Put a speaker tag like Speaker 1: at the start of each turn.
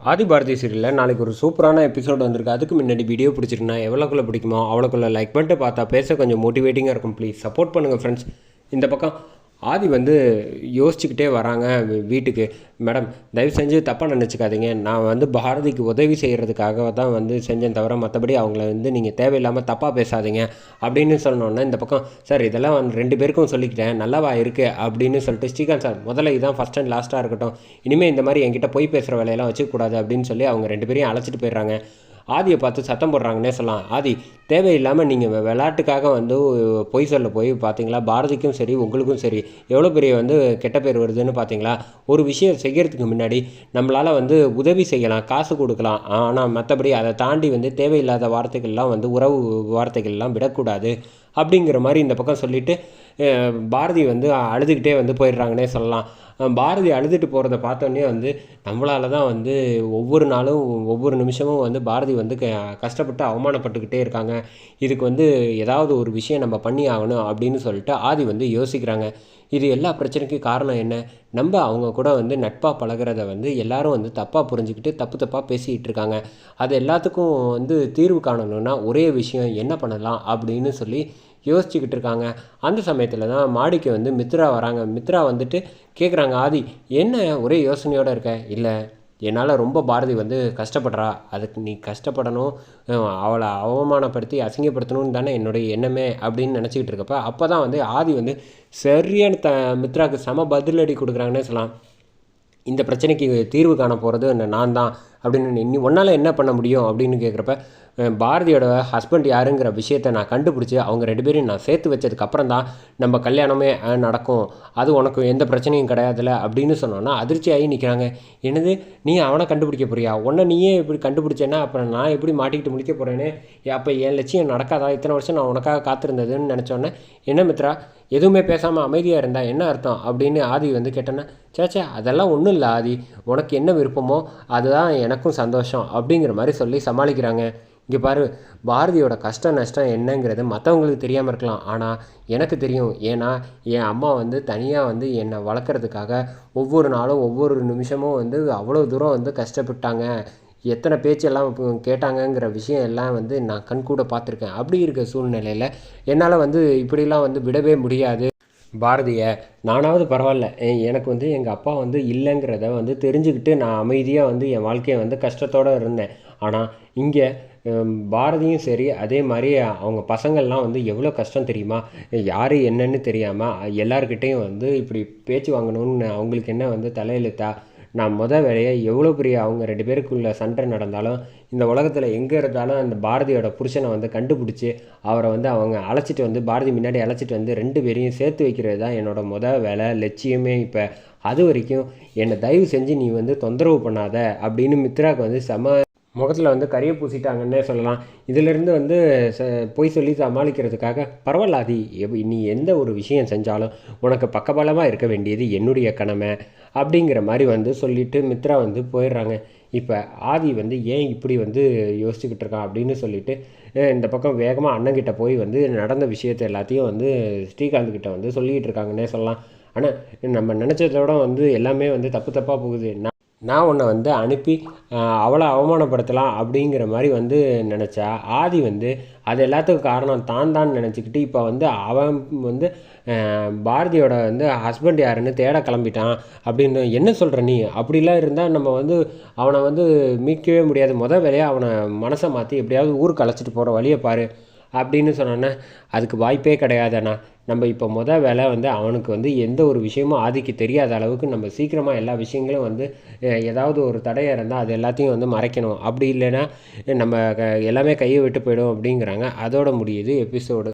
Speaker 1: ஆதி பாரதி சீரியலில் நாளைக்கு ஒரு சூப்பரான எபிசோடு வந்திருக்கு. அதுக்கு முன்னாடி வீடியோ பிடிச்சிருந்தா எவ்வளோக்குள்ள பிடிக்குமோ அவ்வளோக்குள்ளே லைக் பண்ணிட்டு பார்த்தா பேச கொஞ்சம் மோட்டிவேட்டிங்காக இருக்கும். ப்ளீஸ் சப்போர்ட் பண்ணுங்கள் ஃப்ரெண்ட்ஸ் இந்த பக்கம் ஆதி வந்து யோசிச்சுக்கிட்டே வராங்க வீட்டுக்கு. மேடம் தயவு செஞ்சு தப்பாக நினச்சிக்காதீங்க. நான் வந்து பாரதிக்கு உதவி செய்கிறதுக்காக தான் வந்து செஞ்சேன் தவிர மற்றபடி அவங்கள வந்து நீங்கள் தேவையில்லாமல் தப்பாக பேசாதீங்க. அப்படின்னு சொன்னோன்னே இந்த பக்கம் சார் இதெல்லாம் வந்து ரெண்டு பேருக்கும் சொல்லிக்கிட்டேன். நல்லாவா இருக்குது அப்படின்னு சொல்லிட்டு ஸ்ரீகாந்த் சார் முதல்ல இதான் ஃபஸ்ட் அண்ட் லாஸ்ட்டாக இருக்கட்டும். இனிமேல் இந்த மாதிரி என்கிட்ட போய் பேசுகிற வேலையெல்லாம் வச்சுக்கூடாது அப்படின்னு சொல்லி அவங்க ரெண்டு பேரையும் அழைச்சிட்டு போயிடுறாங்க. ஆதியை பார்த்து சத்தம் போடுறாங்கன்னே சொல்லலாம். ஆதி தேவையில்லாமல் நீங்கள் விளையாட்டுக்காக வந்து பொய் சொல்ல போய் பார்த்தீங்களா பாரதிக்கும் சரி உங்களுக்கும் சரி எவ்வளோ பெரிய வந்து கெட்ட பேர் வருதுன்னு பார்த்தீங்களா ஒரு விஷயம் செய்கிறதுக்கு முன்னாடி நம்மளால் வந்து உதவி செய்யலாம் காசு கொடுக்கலாம். ஆனால் மற்றபடி அதை தாண்டி வந்து தேவையில்லாத வார்த்தைகள்லாம் வந்து உறவு வார்த்தைகள்லாம் விடக்கூடாது. அப்படிங்கிற மாதிரி இந்த பக்கம் சொல்லிவிட்டு பாரதி வந்து அழுதுகிட்டே வந்து போயிடுறாங்கன்னே சொல்லலாம். பாரதி அழுதுட்டு போகிறத பார்த்தோன்னே வந்து நம்மளால தான் வந்து ஒவ்வொரு நாளும் ஒவ்வொரு நிமிஷமும் வந்து பாரதி வந்து க கஷ்டப்பட்டு அவமானப்பட்டுக்கிட்டே இருக்காங்க. இதுக்கு வந்து ஏதாவது ஒரு விஷயம் நம்ம பண்ணி ஆகணும் அப்படின்னு சொல்லிட்டு ஆதி வந்து யோசிக்கிறாங்க. இது எல்லா பிரச்சனைக்கும் காரணம் என்ன? நம்ம அவங்க கூட வந்து நட்பாக பழகுறத வந்து எல்லாரும் வந்து தப்பாக புரிஞ்சுக்கிட்டு தப்பு தப்பாக பேசிக்கிட்டு இருக்காங்க. அது எல்லாத்துக்கும் வந்து தீர்வு காணணும்னா ஒரே விஷயம் என்ன பண்ணலாம் அப்படின்னு சொல்லி யோசிச்சுக்கிட்டு இருக்காங்க அந்த சமயத்தில் தான் மாடிக்கு வந்து மித்ரா வராங்க. மித்ரா வந்துட்டு கேட்குறாங்க ஆதி என்ன ஒரே யோசனையோடு இருக்க? இல்லை என்னால் ரொம்ப பாரதி வந்து கஷ்டப்படுறா. அதுக்கு நீ கஷ்டப்படணும். அவளை அவமானப்படுத்தி அசிங்கப்படுத்தணும்னு தானே என்னுடைய எண்ணமே அப்படின்னு நினச்சிக்கிட்டு இருக்கப்ப அப்போ தான் வந்து ஆதி வந்து சரியான த மித்ராவுக்கு சம பதிலடி கொடுக்குறாங்கன்னே சொல்லலாம். இந்த பிரச்சனைக்கு தீர்வு காண போகிறது நான் தான் அப்படின்னு நீ உன்னால் என்ன பண்ண முடியும் அப்படின்னு கேட்குறப்ப பாரதியோட ஹஸ்பண்ட் யாருங்கிற விஷயத்தை நான் கண்டுபிடிச்சி அவங்க ரெண்டு பேரையும் நான் சேர்த்து வச்சதுக்கப்புறம் தான் நம்ம கல்யாணமே நடக்கும். அது உனக்கு எந்த பிரச்சனையும் கிடையாதுல்ல அப்படின்னு சொன்னோன்னா அதிர்ச்சியாகி நிற்கிறாங்க என்னது? நீ அவனை கண்டுபிடிக்க போறியா? உன்னை நீயே இப்படி கண்டுபிடிச்சேன்னா அப்புறம் நான் எப்படி மாட்டிக்கிட்டு முடிக்க போகிறேன்னு அப்போ என் லட்சியம் நடக்காதா? இத்தனை வருஷம் நான் உனக்காக காத்திருந்ததுன்னு நினச்சோன்னே என்ன மித்ரா? எதுவுமே பேசாமல் அமைதியாக இருந்தால் என்ன அர்த்தம்? அப்படின்னு ஆதி வந்து கேட்டேன்னா சேச்சே அதெல்லாம் ஒன்றும் இல்லை ஆதி. உனக்கு என்ன விருப்பமோ அதுதான் எனக்கும் சந்தோஷம் அப்படிங்கிற மாதிரி சொல்லி சமாளிக்கிறாங்க. இங்கே பாரு பாரதியோட கஷ்டம் நஷ்டம் என்னங்கிறது மற்றவங்களுக்கு தெரியாமல் இருக்கலாம். ஆனால் எனக்கு தெரியும். ஏன்னா என் அம்மா வந்து தனியாக வந்து என்னை வளர்க்குறதுக்காக ஒவ்வொரு நாளும் ஒவ்வொரு நிமிஷமும் வந்து அவ்வளோ தூரம் வந்து கஷ்டப்பட்டாங்க. எத்தனை பேச்செல்லாம் கேட்டாங்கங்கிற விஷயம் எல்லாம் வந்து நான் கண்கூட பார்த்துருக்கேன். அப்படி இருக்க சூழ்நிலையில் என்னால் வந்து இப்படிலாம் வந்து விடவே முடியாது. பாரதியை நானாவது பரவாயில்ல. எனக்கு வந்து எங்கள் அப்பா வந்து இல்லைங்கிறத வந்து தெரிஞ்சுக்கிட்டு நான் அமைதியாக வந்து என் வாழ்க்கையை வந்து கஷ்டத்தோடு இருந்தேன். ஆனால் இங்கே பாரதியும் சரி அதே மாதிரி அவங்க பசங்கள்லாம் வந்து எவ்வளோ கஷ்டம் தெரியுமா? யார் என்னன்னு தெரியாமல் எல்லாருக்கிட்டேயும் வந்து இப்படி பேச்சு வாங்கணும்னு அவங்களுக்கு என்ன வந்து தலையெழுத்தா? நான் முத வேலையை எவ்வளோ பெரிய அவங்க ரெண்டு பேருக்குள்ள சண்டை நடந்தாலும் இந்த உலகத்தில் எங்கே இருந்தாலும் அந்த பாரதியோட புருஷனை வந்து கண்டுபிடிச்சி அவரை வந்து அவங்க அழைச்சிட்டு வந்து பாரதி முன்னாடி அழைச்சிட்டு வந்து ரெண்டு பேரையும் சேர்த்து வைக்கிறது தான் என்னோட முத வேலை லட்சியமே இப்போ. அது வரைக்கும் என்னை தயவு செஞ்சு நீ வந்து தொந்தரவு பண்ணாத அப்படின்னு மித்ராவுக்கு வந்து செம முகத்தில் வந்து கறியை பூசிட்டாங்கன்னே சொல்லலாம். இதிலிருந்து வந்து ச பொய் சொல்லி சமாளிக்கிறதுக்காக பரவாயில்ல ஆதி எவ்- நீ எந்த ஒரு விஷயம் செஞ்சாலும் உனக்கு பக்கபலமாக இருக்க வேண்டியது என்னுடைய கடமை அப்படிங்கிற மாதிரி வந்து சொல்லிட்டு மித்ரா வந்து போயிடுறாங்க. இப்போ ஆதி வந்து ஏன் இப்படி வந்து யோசிச்சுக்கிட்டு இருக்கான் அப்படின்னு சொல்லிட்டு இந்த பக்கம் வேகமாக அண்ணங்கிட்ட போய் வந்து நடந்த விஷயத்தை எல்லாத்தையும் வந்து ஸ்ரீகாந்த் கிட்ட வந்து சொல்லிக்கிட்டு இருக்காங்கன்னே சொல்லலாம். ஆனால் நம்ம நினச்சதோட வந்து எல்லாமே வந்து தப்பு தப்பாக போகுது. நான் உன்னை வந்து அனுப்பி அவளை அவமானப்படுத்தலாம் அப்படிங்கிற மாதிரி வந்து நினச்சா ஆதி வந்து அது எல்லாத்துக்கும் காரணம் தான் தான் நினச்சிக்கிட்டு இப்போ வந்து அவன் வந்து பாரதியோட வந்து ஹஸ்பண்ட் யாருன்னு தேட கிளம்பிட்டான் அப்படின்னு என்ன சொல்கிற நீ? அப்படிலாம் இருந்தால் நம்ம வந்து அவனை வந்து மீட்கவே முடியாது. முத வேலையாக அவனை மனசை மாற்றி எப்படியாவது ஊருக்கு அழைச்சிட்டு போகிற வழியை பாரு. அப்படின்னு சொன்னோன்னே அதுக்கு வாய்ப்பே கிடையாதுண்ணா நம்ம இப்போ மொதல் வேலை வந்து அவனுக்கு வந்து எந்த ஒரு விஷயமும் ஆதிக்கு தெரியாத அளவுக்கு நம்ம சீக்கிரமாக எல்லா விஷயங்களும் வந்து ஏதாவது ஒரு தடையாக இருந்தால் அது எல்லாத்தையும் வந்து மறைக்கணும். அப்படி இல்லைன்னா நம்ம க- எல்லாமே கையை விட்டு போயிடும் அப்படிங்கிறாங்க. அதோட முடியுது எபிசோடு.